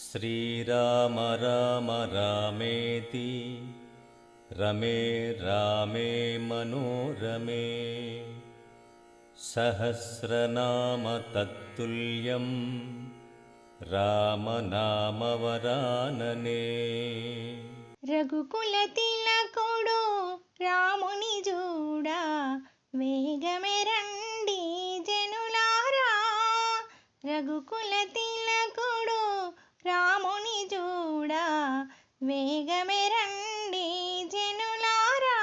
श्रीराम राम रामेति रमे रामे मनोरमे सहस्रनाम तत्तुल्यं రామనామవరాననే రఘుకుల తిలకుడు రాముని చూడా వేగమే రండి జనులారా రఘుకుల వేగమే రండి జనులారా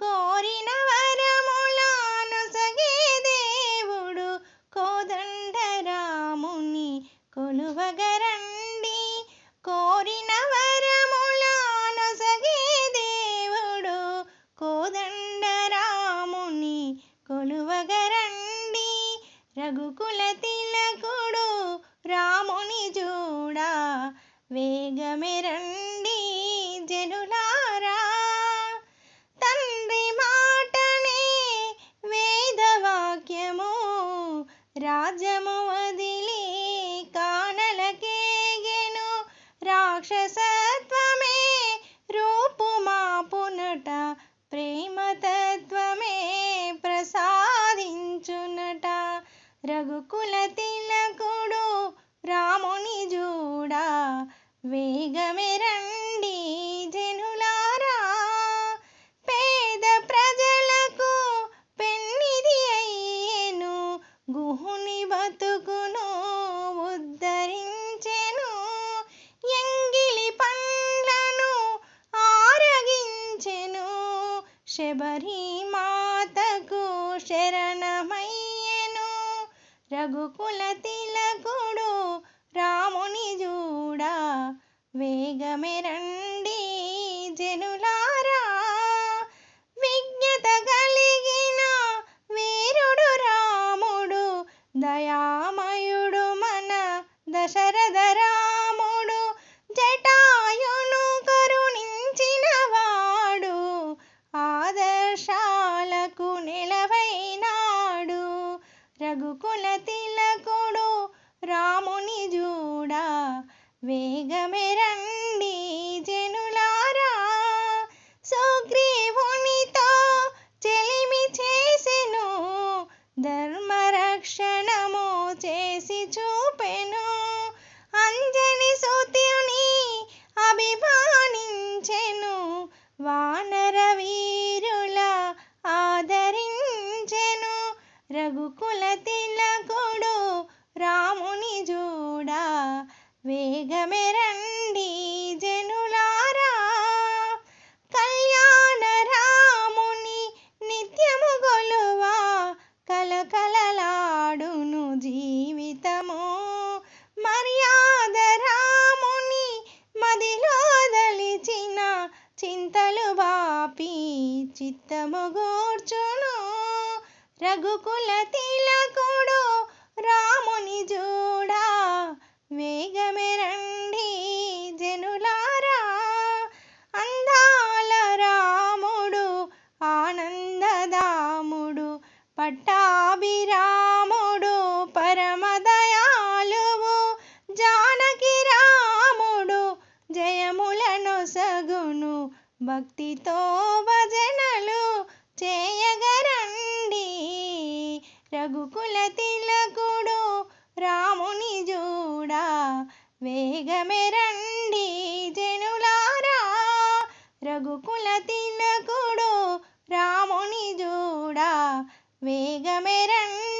కోరిన వరములను సగే దేవుడు కోదండ రాముని కొలువగరండి కోరిన వరములను సగే దేవుడు కోదండ రాముని కొలువగరండి రఘుకుల తిలకుడు రాముని చూడా వేగమే రఘుకుల తిలకుడు రాముని చూడా వేగమే రండి జనులారా. పేద ప్రజలకు పెన్నిది అయ్యేను. గుహుని బతుకును ఉద్ధరించెను. ఎంగిలి పండ్లను ఆరగించెను. శబరి మాతకు శరణ రఘుకుల తిలకుడు రాముని చూడా వేగమే రఘుకుల తిలకుడు రాముని జూడ. వేగమే రండి జనులారా. సుగ్రీవునితో రఘుకుల తిలకుడు రాముని జోడ వేగమే రండి జనులారా. కళ్యాణ రాముని నిత్యము గొలువా కలకలలాడును జీవితము. మర్యాద రాముని మదిలో దలిచిన చింతలు బాపి చిత్తముగు రఘుకుల తిలకుడు రాముని జూడా. వేగమే రండి జనులారా అందాల రాముడు ఆనందదాముడు పట్టాభిరాముడు పరమదయాలువు జానకి రాముడు జయములను సగును భక్తితో రఘుకుల తిలకుడు రాముని చూడా వేగమే రండి జనులారా రఘుకుల తిలకుడు రాముని చూడా వేగమే రండి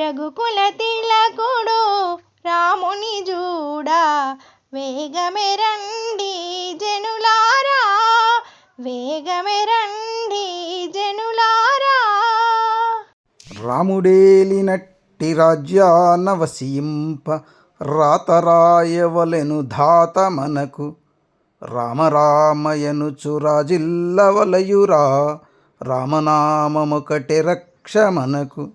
రఘుకుల తిలకుడు రాముని చూడా వేగమే రండి జనులారా వేగమే రండి జనులారా. రాముడేలినట్టి రాజ్యాన వసింప రాతరాయవలెను ధాత మనకు. రామరామయనుచు రాజిల్లవలయురా రామనామముకటి రక్ష మనకు.